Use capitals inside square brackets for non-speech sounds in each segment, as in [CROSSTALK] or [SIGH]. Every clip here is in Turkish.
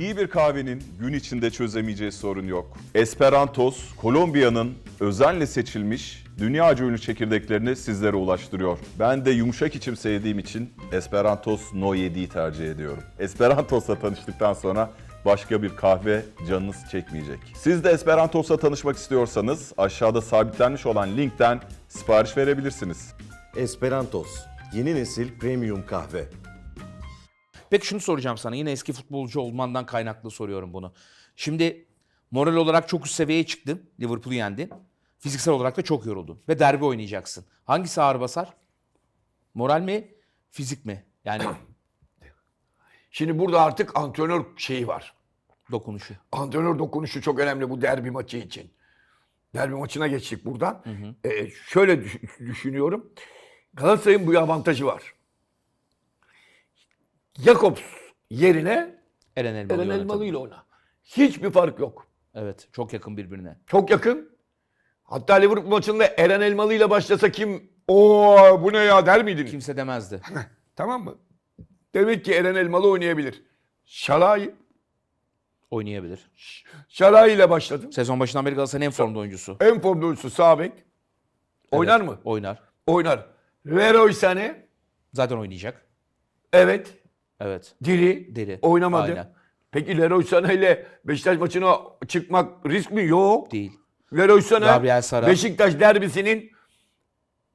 İyi bir kahvenin gün içinde çözemeyeceği sorun yok. Esperantos, Kolombiya'nın özenle seçilmiş dünyaca ünlü çekirdeklerini sizlere ulaştırıyor. Ben de yumuşak içim sevdiğim için Esperantos No 7'yi tercih ediyorum. Esperantos'la tanıştıktan sonra başka bir kahve canınız çekmeyecek. Siz de Esperantos'la tanışmak istiyorsanız aşağıda sabitlenmiş olan linkten sipariş verebilirsiniz. Esperantos, yeni nesil premium kahve. Peki şunu soracağım sana. Yine eski futbolcu olmandan kaynaklı soruyorum bunu. Şimdi moral olarak çok üst seviyeye çıktın. Liverpool'u yendin. Fiziksel olarak da çok yoruldun. Ve derbi oynayacaksın. Hangisi ağır basar? Moral mi? Fizik mi? Yani [CLEARS THROAT] Şimdi burada artık antrenör şeyi var. dokunuşu. Antrenör dokunuşu çok önemli bu derbi maçı için. Derbi maçına geçtik buradan. Ee, şöyle düş- düşünüyorum. Galatasaray'ın bu avantajı var. Jakobs yerine Eren Elmalı. Eren Elmalı ile oyna. Hiçbir fark yok. Evet. Çok yakın birbirine. Çok yakın. Hatta Liverpool maçında Eren Elmalı ile başlasa kim o bu ne ya der miydiniz? Kimse demezdi. [LAUGHS] Tamam mı? Demek ki Eren Elmalı oynayabilir. Şalay, Oynayabilir. Şalay ile başladım. Sezon başından beri Galatasaray'ın en formda oyuncusu. En formda oyuncusu sağ bek. Oynar mı? Oynar. Oynar. Leroy Sané. Zaten oynayacak. Evet. Evet. Diri. Diri. Oynamadı. Aynen. Peki Leroy Sané ile Beşiktaş maçına çıkmak risk mi? Yok. Değil. Leroy Sané. Beşiktaş derbisinin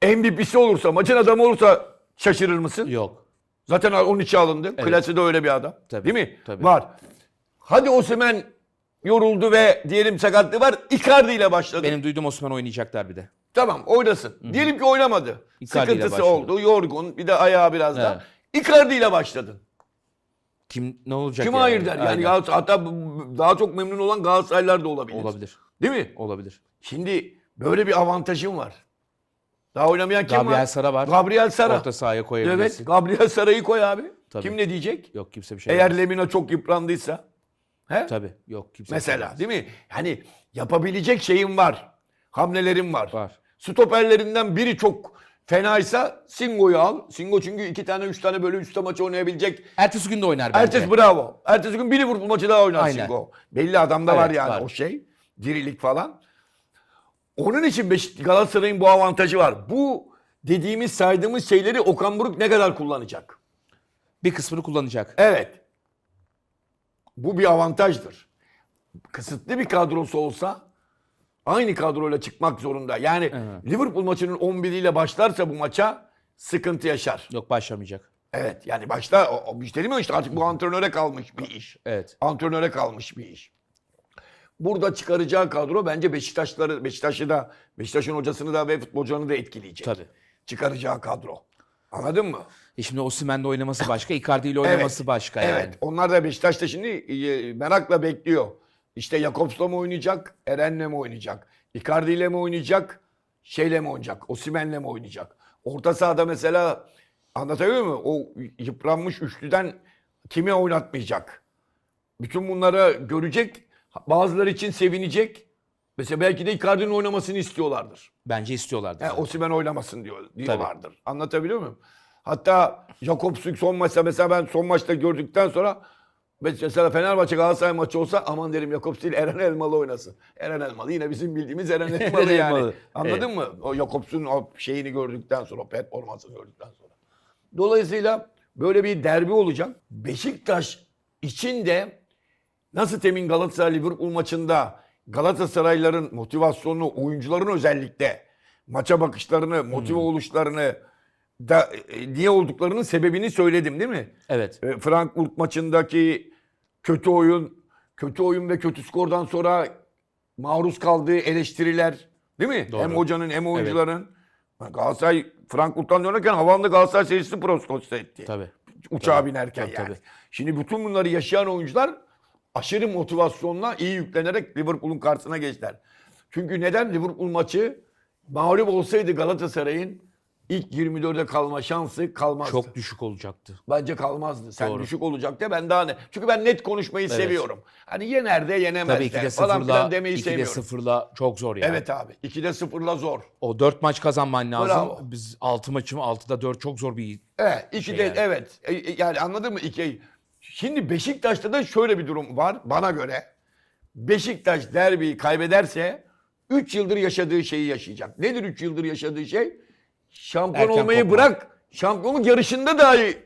MVP'si olursa, maçın adamı olursa şaşırır mısın? Yok. Zaten onun içi alındı. Klasi de öyle bir adam. Tabii, Değil mi? tabii. Var. Hadi Osimhen yoruldu ve diyelim sakatlığı var. Icardi ile başladı. Benim duyduğum Osman oynayacak derbide. Tamam oynasın. Diyelim ki oynamadı. Icardi Sıkıntısı oldu. Yorgun. Bir de ayağı biraz da. Icardi ile başladın. Kim ne olacak? Kim yani? hayır der. Yani Aynen. Hatta daha çok memnun olan Galatasaraylılar da olabilir. Olabilir. Değil mi? Olabilir. Şimdi böyle bir avantajım var. Daha oynamayan kim Gabriel var? Sara var. Gabriel Sara. Orta sahaya koyabilirsin. Evet. Gabriel Sara'yı koy abi. Tabii. Kim ne diyecek? Yok kimse bir şey Eğer. Lemina çok yıprandıysa. He? Tabii. Yok kimse şey Mesela demez. değil mi? Yani yapabilecek şeyim var. Hamlelerim var. Var. Stoperlerinden biri çok fenaysa Singo'yu al. Singo çünkü iki tane üç tane böyle üstte maç oynayabilecek. Ertesi gün de oynar bence. Ertesi bravo. Ertesi gün bir Liverpool maçı daha oynar Aynen. Singo. Belli adamda var Evet, yani var. o şey. Dirilik falan. Onun için Galatasaray'ın bu avantajı var. Bu dediğimiz saydığımız şeyleri Okan Buruk ne kadar kullanacak? Bir kısmını kullanacak. Evet. Bu bir avantajdır. Kısıtlı bir kadrosu olsa aynı kadroyla çıkmak zorunda. Yani Liverpool maçının 11'iyle başlarsa bu maça sıkıntı yaşar. Yok başlamayacak. Evet yani başta o, o değil mi işte artık bu antrenöre kalmış bir iş. Evet. Antrenöre kalmış bir iş. Burada çıkaracağı kadro bence Beşiktaşları, Beşiktaş'ı da, Beşiktaş'ın hocasını da ve futbolcularını da etkileyecek. Tabii. Çıkaracağı kadro. Anladın mı? E şimdi Osimhen'le oynaması başka, Icardi ile oynaması başka yani. Evet. Onlar da Beşiktaş'ta şimdi e, merakla bekliyor. İşte Jakobs'la mı oynayacak? Eren'le mi oynayacak? Icardi ile mi oynayacak? Şeyle mi oynayacak? Osimhen'le mi oynayacak? Orta sahada mesela anlatabiliyor muyum? O yıpranmış üçlüden kimi oynatmayacak? Bütün bunları görecek. Bazıları için sevinecek. Mesela belki de Icardi'nin oynamasını istiyorlardır. Bence istiyorlardı. Yani zaten. Osimhen oynamasın diyor, diyorlardır. Anlatabiliyor muyum? Hatta Jakobs'u son maçta mesela ben son maçta gördükten sonra mesela Fenerbahçe Galatasaray maçı olsa aman derim Jakobs değil Eren Elmalı oynasın. Eren Elmalı yine bizim bildiğimiz Eren [LAUGHS] Elmalı yani. Anladın mı? O Jakobs'un o şeyini gördükten sonra, o performansını gördükten sonra. Dolayısıyla böyle bir derbi olacak. Beşiktaş için de nasıl temin Galatasaray Liverpool maçında Galatasarayların motivasyonunu, oyuncuların özellikle maça bakışlarını, motive oluşlarını da e, niye olduklarının sebebini söyledim değil mi? Evet. E, Frankfurt maçındaki kötü oyun, kötü oyun ve kötü skordan sonra maruz kaldığı eleştiriler değil mi? Doğru. Hem hocanın hem oyuncuların. Galatasaray Frankfurt'tan dönerken havanda Galatasaray serisi protesto etti Tabii. uçağa Tabii, binerken tabii, yani. tabii. Şimdi bütün bunları yaşayan oyuncular aşırı motivasyonla iyi yüklenerek Liverpool'un karşısına geçtiler. Çünkü neden Liverpool maçı mağlup olsaydı Galatasaray'ın ilk 24'e kalma şansı kalmazdı. Çok düşük olacaktı. Bence kalmazdı. Sen Doğru. düşük olacak de ben daha ne? Çünkü ben net konuşmayı seviyorum. Hani yener de yenemez Tabii de 2'de falan filan 0'la demeyi 2'de seviyorum. 0'la çok zor yani. Evet abi. 2'de 0'la zor. O 4 maç kazanman lazım. Bravo. Biz 6 maçı mı 6'da 4 çok zor bir Evet, iki Şey de yani. evet. E, e, Yani anladın mı? İki Şimdi Beşiktaş'ta da şöyle bir durum var bana göre. Beşiktaş derbiyi kaybederse 3 yıldır yaşadığı şeyi yaşayacak. Nedir 3 yıldır yaşadığı şey? Şampiyon Erken olmayı kopma. bırak. Şampiyonluk yarışında dahi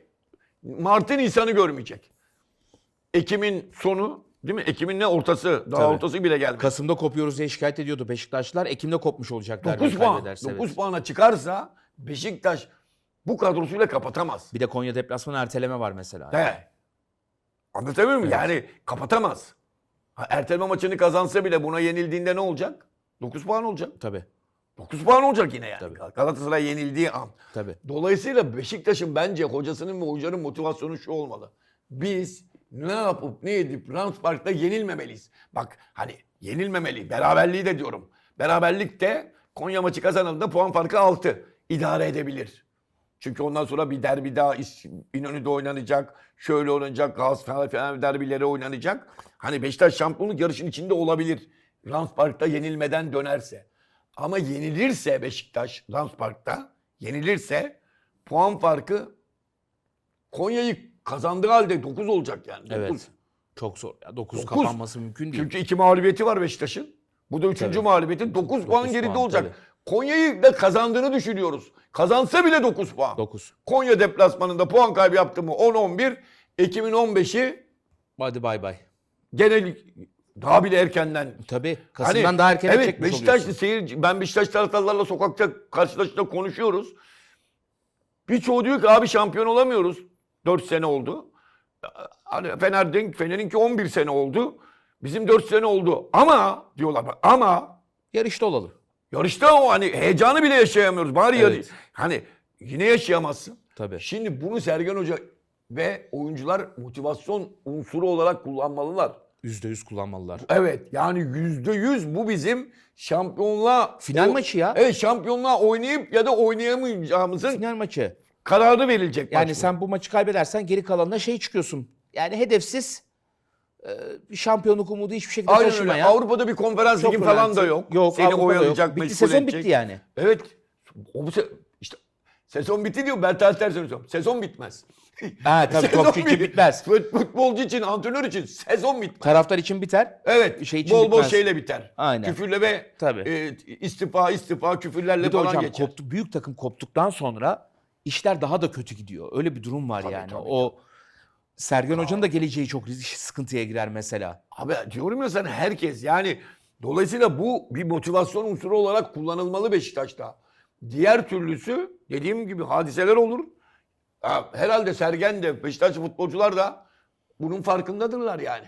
Mart'ın insanı görmeyecek. Ekim'in sonu değil mi? Ekim'in ne ortası? Daha Tabii. ortası bile gelmedi. Kasım'da kopuyoruz diye şikayet ediyordu Beşiktaşlılar. Ekim'de kopmuş olacaklar. 9 puan. kaybederse, 9 evet. puana çıkarsa Beşiktaş bu kadrosuyla kapatamaz. Bir de Konya deplasmanı erteleme var mesela. He. Anlatabiliyor muyum? Yani kapatamaz. Ha, erteleme maçını kazansa bile buna yenildiğinde ne olacak? 9 puan olacak. Tabii. 9 puan olacak yine yani. Tabii. Galatasaray yenildiği an. Tabii. Dolayısıyla Beşiktaş'ın bence hocasının ve oyuncuların motivasyonu şu olmalı. Biz ne yapıp ne edip Rams Park'ta yenilmemeliyiz. Bak hani yenilmemeli. Beraberliği de diyorum. Beraberlik de Konya maçı kazanıldığında puan farkı 6. İdare edebilir. Çünkü ondan sonra bir derbi daha İnönü'de oynanacak. Şöyle oynanacak. Galatasaray falan derbileri oynanacak. Hani Beşiktaş şampiyonluk yarışının içinde olabilir. Rams Park'ta yenilmeden dönerse. Ama yenilirse Beşiktaş Park'ta yenilirse puan farkı Konya'yı kazandığı halde 9 olacak yani. 9. Evet. Çok zor. 9 Dokuz. kapanması mümkün değil. Çünkü iki mağlubiyeti var Beşiktaş'ın. Bu da üçüncü Tabii. mağlubiyeti. 9 puan geride puan, olacak. Konya'yı da kazandığını düşünüyoruz. Kazansa bile 9 puan. 9. Konya deplasmanında puan kaybı yaptı mı 10-11. Ekim'in 15'i Hadi bay bay. genel daha bile erkenden Tabii. Kasım'dan Hani, daha erken evet, çekmiş Beşiktaşlı oluyorsun. seyirci, ben Beşiktaş taraftarlarla sokakta karşılaştığında konuşuyoruz. Birçoğu diyor ki abi şampiyon olamıyoruz. 4 sene oldu. Hani Fener'in, Fener'inki 11 sene oldu. Bizim 4 sene oldu. Ama diyorlar bak, ama Yarışta olalım. yarışta o hani heyecanı bile yaşayamıyoruz. Bari Evet. yarı- hani yine yaşayamazsın. Tabii. Şimdi bunu Sergen Hoca ve oyuncular motivasyon unsuru olarak kullanmalılar. %100 kullanmalılar. Evet yani yüzde yüz bu bizim şampiyonluğa... Final o- maçı ya. Evet şampiyonluğa oynayıp ya da oynayamayacağımızın Final maçı. kararı verilecek Yani maç sen bu maçı kaybedersen geri kalanına şey çıkıyorsun. Yani hedefsiz e, şampiyonluk umudu hiçbir şekilde Aynen öyle. taşımaya. Avrupa'da bir konferans ligin falan da yok. Yok, Seni Avrupa'da oyalayacak, yok. Bitti, sezon edecek. bitti yani. Evet. O sezon bitti diyor. Ben ters ters söylüyorum. Sezon bitmez. Ha tabii [LAUGHS] Sezon topçu için bit- bitmez. Fut- Futbolcu için, antrenör için sezon bitmez. Taraftar için biter. Evet. Şey için bol bol bitmez. şeyle biter. Aynen. Küfürle ve Tabii. e, istifa istifa küfürlerle Bir de falan hocam geçer. koptu, büyük takım koptuktan sonra işler daha da kötü gidiyor. Öyle bir durum var Tabii, yani. tabii, o Sergen Hoca'nın da geleceği çok risk- sıkıntıya girer mesela. Abi diyorum ya sana herkes yani dolayısıyla bu bir motivasyon unsuru olarak kullanılmalı Beşiktaş'ta. Diğer türlüsü dediğim gibi hadiseler olur. Ha, Herhalde Sergen de Beşiktaş futbolcular da bunun farkındadırlar yani.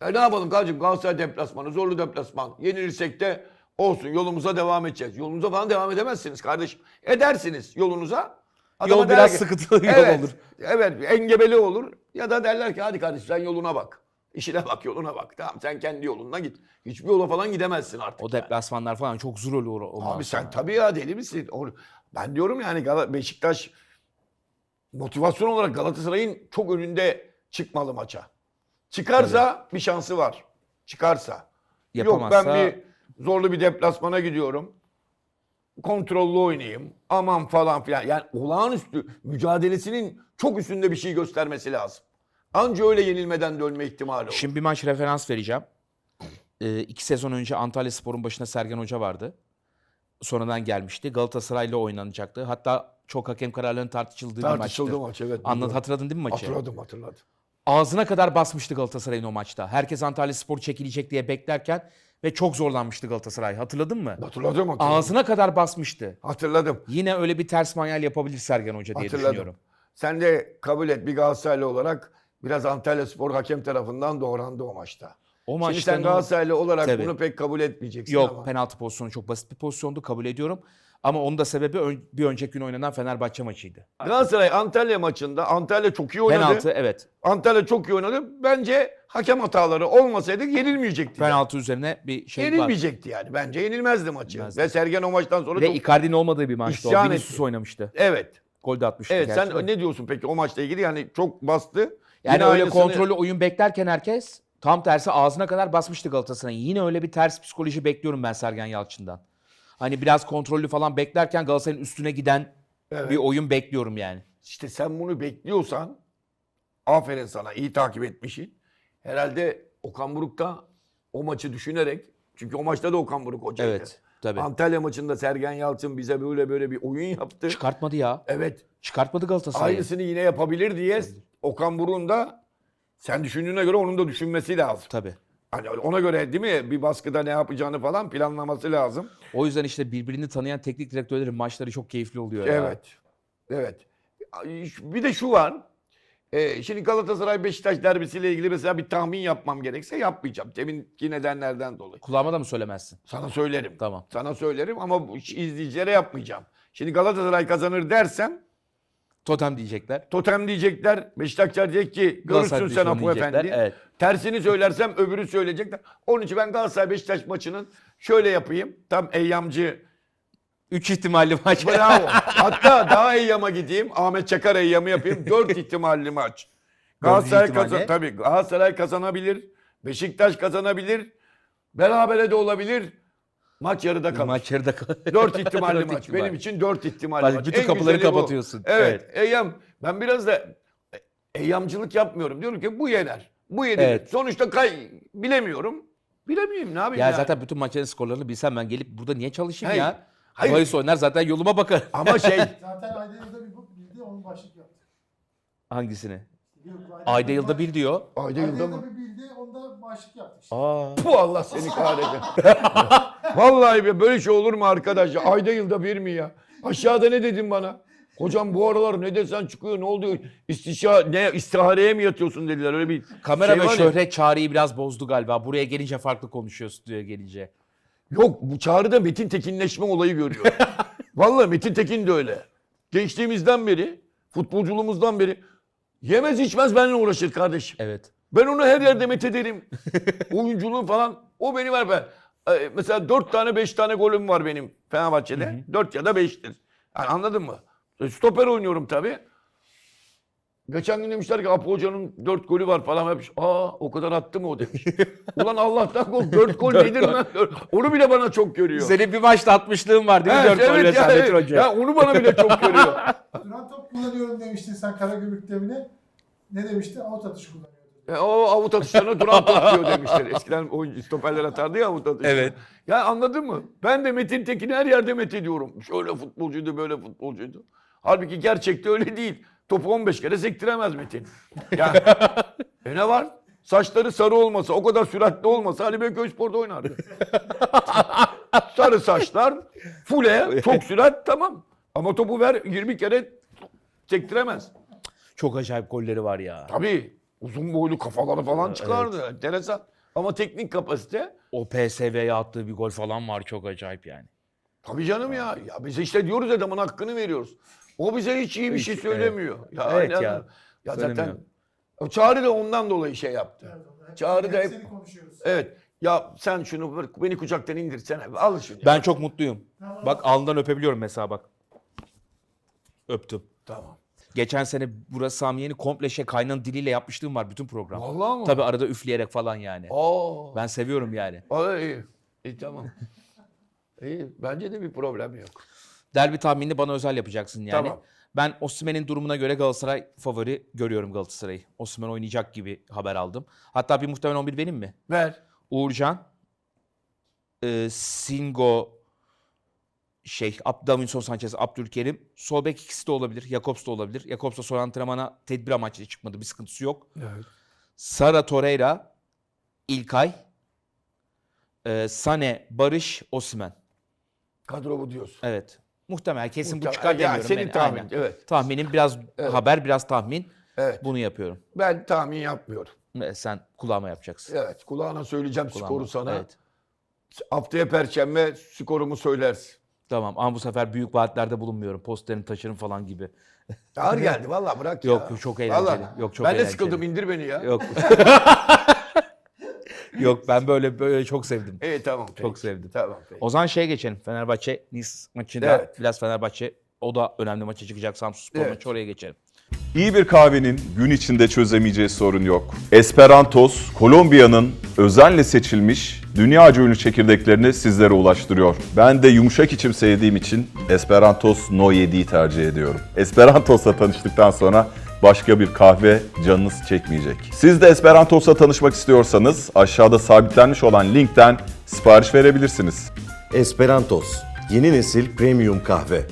E ne yapalım kardeşim Galatasaray deplasmanı zorlu deplasman. Yenilirsek de olsun yolumuza devam edeceğiz. Yolunuza falan devam edemezsiniz kardeşim. Edersiniz yolunuza. Adama Yol biraz ki- sıkıntılı yol evet, olur. Evet engebeli olur. Ya da derler ki hadi kardeşim sen yoluna bak. İşine bak yoluna bak. Tamam sen kendi yoluna git. Hiçbir yola falan gidemezsin artık. O deplasmanlar falan çok zor olur. ondan Abi sen sonra. tabii ya deli misin? O- Ben diyorum yani Gal- Beşiktaş motivasyon olarak Galatasaray'ın çok önünde çıkmalı maça. Çıkarsa bir şansı var. Çıkarsa. Yok ben Yapamazsa- bir zorlu bir deplasmana gidiyorum. Kontrollü oynayayım. Aman falan filan. Yani olağanüstü mücadelesinin çok üstünde bir şey göstermesi lazım. Anca öyle yenilmeden dönme ihtimali olur. Şimdi bir maç referans vereceğim. Ee, iki sezon önce Antalya Spor'un başında Sergen Hoca vardı. Sonradan gelmişti. Galatasaray'la oynanacaktı. Hatta çok hakem kararlarının tartışıldığı bir Tartışıldı maçtı. maç evet. Anlat, hatırladın değil mi maçı? Hatırladım hatırladım. Ağzına kadar basmıştı Galatasaray'ın o maçta. Herkes Antalya Spor çekilecek diye beklerken ve çok zorlanmıştı Galatasaray. Hatırladın mı? Hatırladım hatırladım. Ağzına kadar basmıştı. Hatırladım. Yine öyle bir ters manyel yapabilir Sergen Hoca diye Hatırladım. düşünüyorum. Sen de kabul et bir Galatasaraylı olarak biraz Antalya Spor hakem tarafından doğrandı o maçta. O Şimdi maçta sen ne- Galatasaraylı olarak Tabii. bunu pek kabul etmeyeceksin Yok ama. penaltı pozisyonu çok basit bir pozisyondu kabul ediyorum. Ama onun da sebebi bir önceki gün oynanan Fenerbahçe maçıydı. Galatasaray Antalya maçında Antalya çok iyi oynadı. Penaltı evet. Antalya çok iyi oynadı. Bence hakem hataları olmasaydı yenilmeyecekti. Penaltı üzerine bir şey var. yenilmeyecekti yani. Bence yenilmezdi maçı. Yenilmezdi. Ve Sergen o maçtan sonra Ve çok... Icardi'nin olmadığı bir maçtı o. İsyan Vinicius etti. oynamıştı. Evet. Gol de atmıştı. Evet gerçi sen ne diyorsun peki o maçla ilgili? Yani çok bastı. Yani Yine öyle aynısını- kontrollü oyun beklerken herkes tam tersi ağzına kadar basmıştı Galatasaray'ın. Yine öyle bir ters psikoloji bekliyorum ben Sergen Yalçın'dan. Hani biraz kontrollü falan beklerken Galatasaray'ın üstüne giden bir oyun bekliyorum yani. İşte sen bunu bekliyorsan Aferin sana. iyi takip etmişsin. Herhalde Okan Buruk da o maçı düşünerek çünkü o maçta da Okan Buruk hocaydı. Evet, tabii. Antalya maçında Sergen Yalçın bize böyle böyle bir oyun yaptı. Çıkartmadı ya. Evet. Çıkartmadı Galatasaray'ı. Aynısını yine yapabilir diye Okan Buruk'un da sen düşündüğüne göre onun da düşünmesi lazım. Tabii. Hani ona göre değil mi bir baskıda ne yapacağını falan planlaması lazım. O yüzden işte birbirini tanıyan teknik direktörlerin maçları çok keyifli oluyor ya. Evet. Evet. Bir de şu var. Ee, şimdi Galatasaray Beşiktaş derbisiyle ilgili mesela bir tahmin yapmam gerekse yapmayacağım. Deminki nedenlerden dolayı. Kulağıma da mı söylemezsin? Sana söylerim. Tamam. Sana söylerim ama izleyicilere yapmayacağım. Şimdi Galatasaray kazanır dersem Totem diyecekler. totem diyecekler. Beşiktaşlar diyecek ki görürsün sen Apo Efendi. evet. Tersini söylersem öbürü söyleyecekler. Onun için ben Galatasaray Beşiktaş maçının şöyle yapayım. Tam eyyamcı Üç ihtimalli maç. Bravo. [LAUGHS] Hatta daha eyyama gideyim. Ahmet Çakar eyyamı yapayım. Dört [LAUGHS] ihtimalli maç. Galatasaray, kazan tabii Galatasaray kazanabilir. Beşiktaş kazanabilir. Berabere de olabilir. Maç yarıda kalır. Maç yarıda kalır. [LAUGHS] Dört [LAUGHS] ihtimalli Dört maç. ihtimal. Benim için dört ihtimalli Bak, maç. bütün En kapıları güzeli bu. kapatıyorsun. Evet, Evet. Eyyam. Ben biraz da eyyamcılık yapmıyorum. Diyorum ki bu yener. Bu yenilir. Evet. Sonuçta kay bilemiyorum. Bilemeyeyim ne yapayım Ya ya. zaten bütün maçların skorlarını bilsem ben gelip burada niye çalışayım Hayır. ya? Hayır. Bahis oynar zaten yoluma bakar. [LAUGHS] Ama şey Zaten ayda yılda bir bu bildi, onun başlık yaptı. Hangisini? Yok, Ayda yılda bir diyor. ayda Ayda yılda yılda mı? bir bildi, onda başlık yaptı işte. Aa. Bu Allah seni kahretsin. Vallahi be böyle şey olur mu arkadaş? ya? Ayda yılda bir mi ya? Aşağıda ne dedin bana? Hocam bu aralar ne desen çıkıyor ne oldu? İstişa ne istihareye mi yatıyorsun dediler öyle bir Kamera şey ve var ya. şöhret çağrıyı biraz bozdu galiba. Buraya gelince farklı konuşuyor stüdyoya gelince. Yok bu çağrıda Metin Tekinleşme olayı görüyor. [LAUGHS] Vallahi Metin Tekin de öyle. Gençliğimizden beri, futbolculuğumuzdan beri yemez içmez benimle uğraşır kardeşim. Evet. Ben onu her yerde met ederim. [LAUGHS] Oyunculuğu falan. O beni var ben. Ee, Mesela dört tane beş tane golüm var benim Fenerbahçe'de. Dört ya da beştir. Yani anladın mı? E, Stoper oynuyorum tabii. Geçen gün demişler ki Apo Hoca'nın dört golü var falan. Hep, Aa o kadar attı mı o demiş. [LAUGHS] Ulan Allah'tan gol. Dört gol nedir lan? Onu bile bana çok görüyor. Senin bir maçta atmışlığın var değil mi? Evet, Dört golle evet, ya, Saadettin evet. Hoca. ya onu bana bile çok görüyor. [LAUGHS] Duran top kullanıyorum demiştin sen Karagümrük demine. Ne demişti? Out atışı kullanıyordu. E, o avut atışlarına duran top diyor demişler. Eskiden oyuncu stoperler atardı ya avut atışlarını. Evet. Ya anladın mı? Ben de Metin Tekin'i her yerde met ediyorum. Şöyle futbolcuydu, böyle futbolcuydu. Halbuki gerçekte öyle değil. Topu 15 kere sektiremez Metin. Ya, e ne var? Saçları sarı olmasa, o kadar süratli olmasa Ali Beyköy Spor'da oynardı. [LAUGHS] sarı saçlar, fule, çok sürat tamam. Ama topu ver 20 kere sektiremez. Çok acayip golleri var ya. Tabii uzun boylu kafaları falan çıkardı. Enteresan. Ama teknik kapasite O PSV'ye attığı bir gol falan var çok acayip yani. tabii canım ya. Ya biz işte diyoruz adamın hakkını veriyoruz. O bize hiç iyi bir şey Hiç, söylemiyor. Ya, Evet aynen. ya. Ya Söylemiyor. zaten o Çağrı da ondan dolayı şey yaptı. Evet, Çağrı da hep hep- seni konuşuyoruz. Evet. Ya sen şunu bırak, beni kucaktan indirsene. Al şunu. Ben çok mutluyum. Bak alnından öpebiliyorum mesela bak. Öptüm. Tamam. Geçen sene burası Samiye'ni komple şey kaynanın diliyle yapmışlığım var bütün program. Vallahi mı? Tabii arada üfleyerek falan yani. Aa. Ben seviyorum yani. Aa, iyi. İyi tamam. [LAUGHS] iyi. Bence de bir problem yok. Derbi tahminini bana özel yapacaksın yani. Tamam. Ben Osimhen'in durumuna göre Galatasaray favori görüyorum Galatasaray'ı. Osimhen oynayacak gibi haber aldım. Hatta bir muhtemel 11 benim mi? Ver. Uğurcan, e, Singo, şey, Ab- Davinson Sanchez, Abdülkerim. Sol bek ikisi de olabilir. Jakobs da olabilir. Jakobs da son antrenmana tedbir amaçlı çıkmadı. Bir sıkıntısı yok. Evet. Sara Torreira, İlkay, e, Sane, Barış, Osimhen. Kadro bu diyorsun. Evet. Muhtemel kesin bu Muhtemel. çıkar Ya, demiyorum. senin yani. tahmin, Aynen. evet. Tahminim biraz Evet. haber, biraz tahmin. Evet. Bunu yapıyorum. Ben tahmin yapmıyorum. E, Sen kulağıma yapacaksın. Evet. Kulağına söyleyeceğim Kulağıma. skoru sana. Evet. Haftaya perşembe skorumu söylersin. Tamam ama bu sefer büyük vaatlerde bulunmuyorum. Posterini taşırım falan gibi. Ağır [LAUGHS] geldi valla bırak ya. Yok, çok eğlenceli. Vallahi. Yok, çok ben de eğlenceli. sıkıldım indir beni ya. Yok. [LAUGHS] Yok ben böyle böyle çok sevdim. İyi tamam. Peki. Çok sevdim. Tamam peki. O zaman şeye geçelim. Fenerbahçe Nice maçında Evet. biraz Fenerbahçe o da önemli maça çıkacak Samsun Spor Evet. maçı oraya geçelim. İyi bir kahvenin gün içinde çözemeyeceği sorun yok. Esperantos, Kolombiya'nın özenle seçilmiş dünyaca ünlü çekirdeklerini sizlere ulaştırıyor. Ben de yumuşak içim sevdiğim için Esperantos No 7'yi tercih ediyorum. Esperantos'la tanıştıktan sonra başka bir kahve canınız çekmeyecek. Siz de Esperantos'la tanışmak istiyorsanız aşağıda sabitlenmiş olan linkten sipariş verebilirsiniz. Esperantos, yeni nesil premium kahve.